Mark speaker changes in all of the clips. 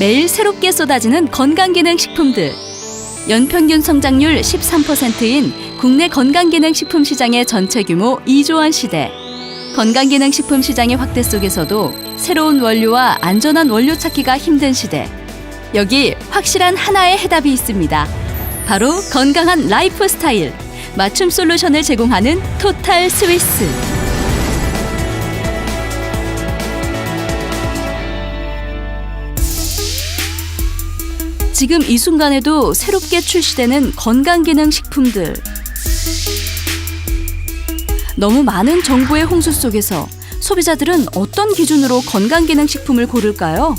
Speaker 1: 매일 새롭게 쏟아지는 건강기능식품들. 연평균 성장률 13%인 국내 건강기능식품 시장의 전체 규모 2조 원 시대. 건강기능식품 시장의 확대 속에서도 새로운 원료와 안전한 원료 찾기가 힘든 시대. 여기 확실한 하나의 해답이 있습니다. 바로 건강한 라이프 스타일. 맞춤 솔루션을 제공하는 토탈 스위스. 지금 이 순간에도 새롭게 출시되는 건강기능 식품들. 너무 많은 정보의 홍수 속에서 소비자들은 어떤 기준으로 건강기능 식품을 고를까요?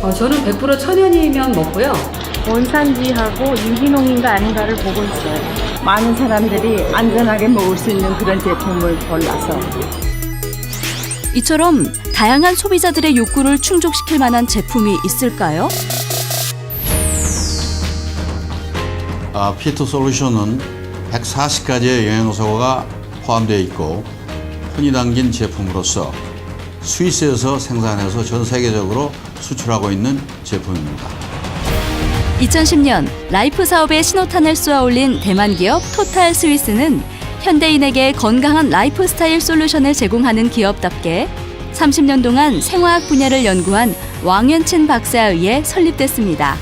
Speaker 2: 어, 저는 100% 천연이면 먹고요.
Speaker 3: 원산지하고 유기농인가 아닌가를 보고 있어요.
Speaker 4: 많은 사람들이 안전하게 먹을 수 있는 그런 제품을 골라서
Speaker 1: 이처럼 다양한 소비자들의 욕구를 충족시킬 만한 제품이 있을까요?
Speaker 5: 아, 피트 솔루션은 140가지의 영양소가 포함되어 있고 흔히 담긴 제품으로서 스위스에서 생산해서 전 세계적으로 수출하고 있는 제품입니다.
Speaker 1: 2010년 라이프 사업에 신호탄을 쏘아 올린 대만 기업 토탈 스위스는 현대인에게 건강한 라이프 스타일 솔루션을 제공하는 기업답게 30년 동안 생화학 분야를 연구한 왕현친 박사에 의해 설립됐습니다.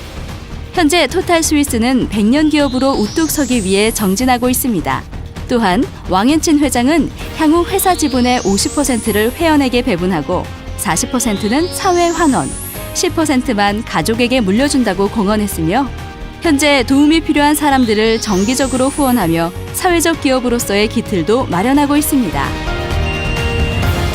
Speaker 1: 현재 토탈 스위스는 100년 기업으로 우뚝 서기 위해 정진하고 있습니다. 또한 왕현친 회장은 향후 회사 지분의 50%를 회원에게 배분하고 40%는 사회 환원, 10%만 가족에게 물려준다고 공언했으며 현재 도움이 필요한 사람들을 정기적으로 후원하며 사회적 기업으로서의 기틀도 마련하고 있습니다.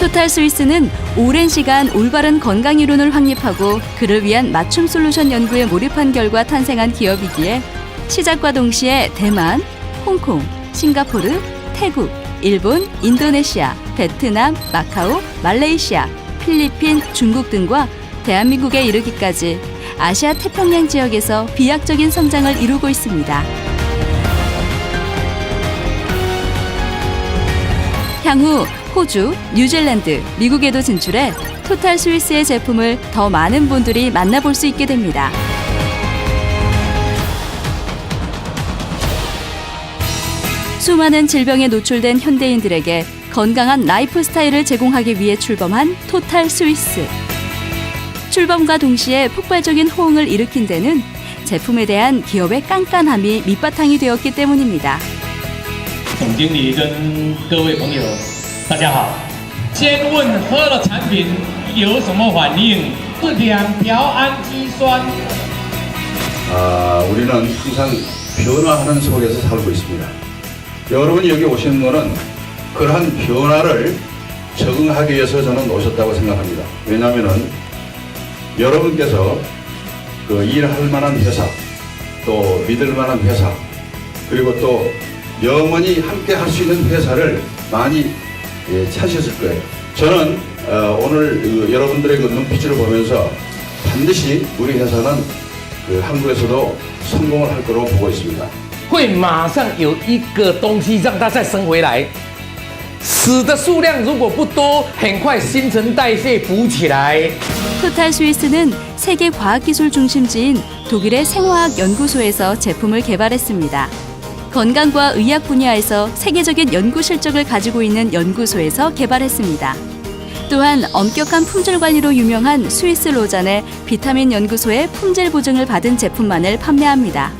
Speaker 1: 토탈 스위스는 오랜 시간 올바른 건강 이론을 확립하고 그를 위한 맞춤 솔루션 연구에 몰입한 결과 탄생한 기업이기에 시작과 동시에 대만, 홍콩, 싱가포르, 태국, 일본, 인도네시아, 베트남, 마카오, 말레이시아, 필리핀, 중국 등과 대한민국에 이르기까지 아시아 태평양 지역에서 비약적인 성장을 이루고 있습니다. 향후 호주, 뉴질랜드, 미국에도 진출해 토탈 스위스의 제품을 더 많은 분들이 만나볼 수 있게 됩니다. 수많은 질병에 노출된 현대인들에게 건강한 라이프 스타일을 제공하기 위해 출범한 토탈 스위스. 출범과 동시에 폭발적인 호응을 일으킨 데는 제품에 대한 기업의 깐깐함이 밑바탕이 되었기 때문입니다.
Speaker 6: 总经理跟各位朋友， 大家好。先问喝了产品有什么反应？是两条氨基酸。
Speaker 5: 아, 우리는 항상 변화하는 속에서 살고 있습니다. 여러분이 여기 오신 거는 그러한 변화를 적응하기 위해서 저는 오셨다고 생각합니다. 왜냐하면은 여러분께서 그 일할 만한 회사, 또 믿을 만한 회사, 그리고 또 영원히 함께 할 수 있는 회사를 많이 예, 찾으셨을 거예요. 저는 어, 오늘 그 여러분들의 그 눈빛을 보면서 반드시 우리 회사는 그 한국에서도 성공을 할 거로 보고 있습니다.
Speaker 6: 会马上有一个东西让它再生回来。死的数量如果不多，很快新陈代谢补起来。
Speaker 1: 토탈 스위스는 세계 과학기술 중심지인 독일의 생화학 연구소에서 제품을 개발했습니다. 건강과 의학 분야에서 세계적인 연구 실적을 가지고 있는 연구소에서 개발했습니다. 또한 엄격한 품질 관리로 유명한 스위스 로잔의 비타민 연구소의 품질 보증을 받은 제품만을 판매합니다.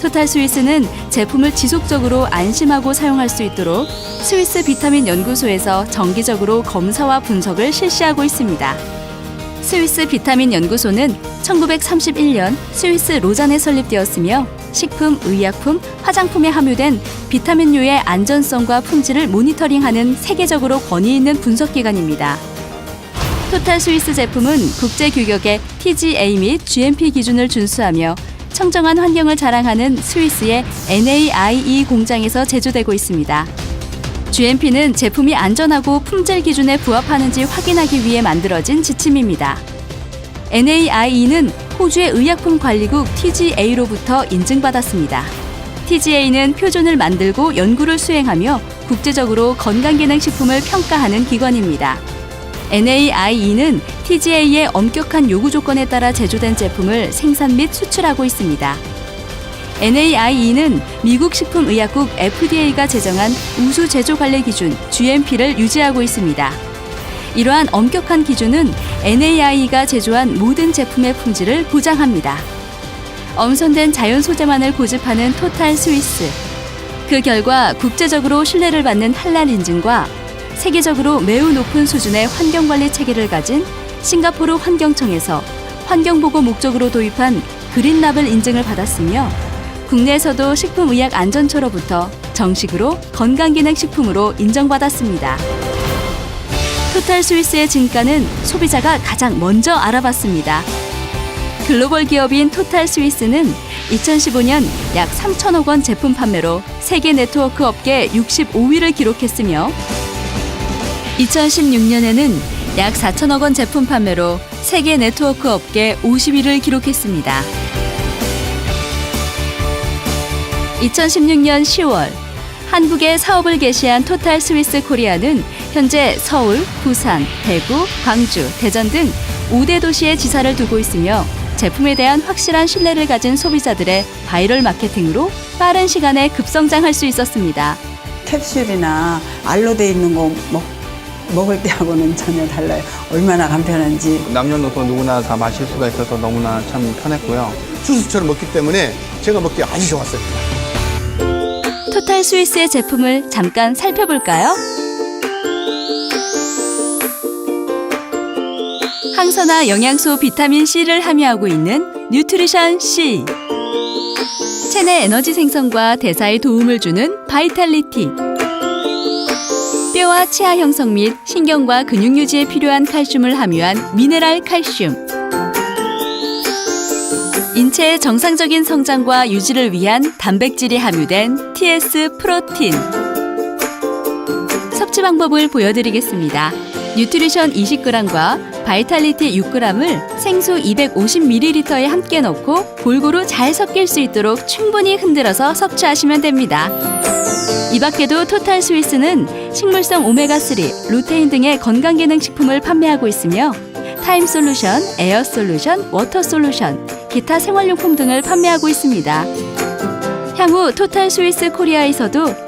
Speaker 1: 토탈 스위스는 제품을 지속적으로 안심하고 사용할 수 있도록 스위스 비타민 연구소에서 정기적으로 검사와 분석을 실시하고 있습니다. 스위스 비타민 연구소는 1931년 스위스 로잔에 설립되었으며 식품, 의약품, 화장품에 함유된 비타민류의 안전성과 품질을 모니터링하는 세계적으로 권위 있는 분석기관입니다. 토탈 스위스 제품은 국제 규격의 TGA 및 GMP 기준을 준수하며 청정한 환경을 자랑하는 스위스의 NAIE 공장에서 제조되고 있습니다. GMP는 제품이 안전하고 품질 기준에 부합하는지 확인하기 위해 만들어진 지침입니다. NAIE는 호주의 의약품 관리국 TGA로부터 인증받았습니다. TGA는 표준을 만들고 연구를 수행하며 국제적으로 건강기능식품을 평가하는 기관입니다. NAIE는 TGA의 엄격한 요구 조건에 따라 제조된 제품을 생산 및 수출하고 있습니다. NAIE는 미국 식품의약국 FDA가 제정한 우수 제조 관리 기준 GMP를 유지하고 있습니다. 이러한 엄격한 기준은 NAIE가 제조한 모든 제품의 품질을 보장합니다. 엄선된 자연 소재만을 고집하는 토탈 스위스. 그 결과 국제적으로 신뢰를 받는 할랄 인증과 세계적으로 매우 높은 수준의 환경관리 체계를 가진 싱가포르 환경청에서 환경보고 목적으로 도입한 그린라벨 인증을 받았으며 국내에서도 식품의약 안전처로부터 정식으로 건강기능식품으로 인정받았습니다. 토탈 스위스의 진가는 소비자가 가장 먼저 알아봤습니다. 글로벌 기업인 토탈 스위스는 2015년 약 3천억 원 제품 판매로 세계 네트워크 업계 65위를 기록했으며 2016년에는 약 4천억 원 제품 판매로 세계 네트워크 업계 50위를 기록했습니다. 2016년 10월 한국에 사업을 개시한 토탈 스위스 코리아는 현재 서울, 부산, 대구, 광주, 대전 등 5대 도시에 지사를 두고 있으며 제품에 대한 확실한 신뢰를 가진 소비자들의 바이럴 마케팅으로 빠른 시간에 급성장할 수 있었습니다.
Speaker 7: 캡슐이나 알로 돼 있는 거 먹, 먹을 때하고는 전혀 달라요. 얼마나 간편한지.
Speaker 8: 남녀노소 누구나 다 마실 수가 있어서 너무나 참 편했고요. 주스처럼 먹기 때문에 제가 먹기 아주 좋았어요.
Speaker 1: 토탈 스위스의 제품을 잠깐 살펴볼까요? 항산화 영양소 비타민 C를 함유하고 있는 뉴트리션 C. 체내 에너지 생성과 대사에 도움을 주는 바이탈리티. 뼈와 치아 형성 및 신경과 근육 유지에 필요한 칼슘을 함유한 미네랄 칼슘. 인체의 정상적인 성장과 유지를 위한 단백질이 함유된 TS 프로틴. 섭취 방법을 보여드리겠습니다. 뉴트리션 20g과 바이탈리티 6g을 생수 250ml에 함께 넣고 골고루 잘 섞일 수 있도록 충분히 흔들어서 섭취하시면 됩니다. 이 밖에도 토탈 스위스는 식물성 오메가3, 루테인 등의 건강기능 식품을 판매하고 있으며 타임 솔루션, 에어 솔루션, 워터 솔루션, 기타 생활용품 등을 판매하고 있습니다. 향후 토탈 스위스 코리아에서도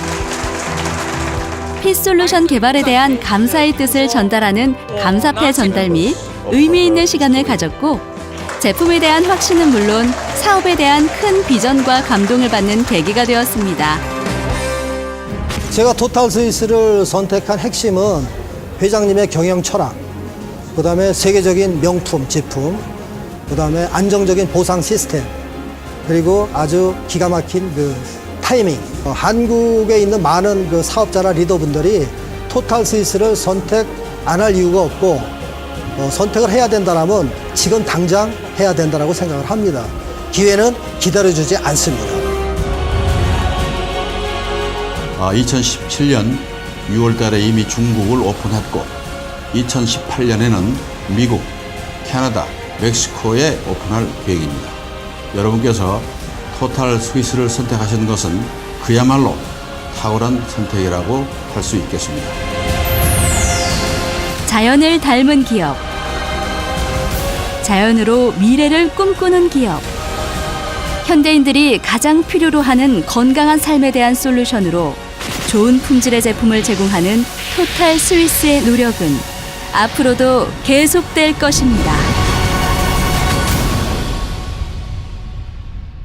Speaker 1: 피솔루션 개발에 대한 감사의 뜻을 전달하는 감사패 전달 및 의미 있는 시간을 가졌고 제품에 대한 확신은 물론 사업에 대한 큰 비전과 감동을 받는 계기가 되었습니다.
Speaker 9: 제가 토탈 스위스를 선택한 핵심은 회장님의 경영 철학, 그 다음에 세계적인 명품 제품, 그 다음에 안정적인 보상 시스템, 그리고 아주 기가 막힌 그 타이밍. 어, 한국에 있는 많은 그 사업자나 리더분들이 토탈 스위스를 선택 안 할 이유가 없고 어, 선택을 해야 된다면 지금 당장 해야 된다고 생각을 합니다. 기회는 기다려주지 않습니다.
Speaker 5: 아, 2017년 6월 달에 이미 중국을 오픈했고 2018년에는 미국, 캐나다, 멕시코에 오픈할 계획입니다. 여러분께서 토탈 스위스를 선택하신 것은 그야말로 탁월한 선택이라고 할 수 있겠습니다.
Speaker 1: 자연을 닮은 기업. 자연으로 미래를 꿈꾸는 기업. 현대인들이 가장 필요로 하는 건강한 삶에 대한 솔루션으로 좋은 품질의 제품을 제공하는 토탈 스위스의 노력은 앞으로도 계속될 것입니다.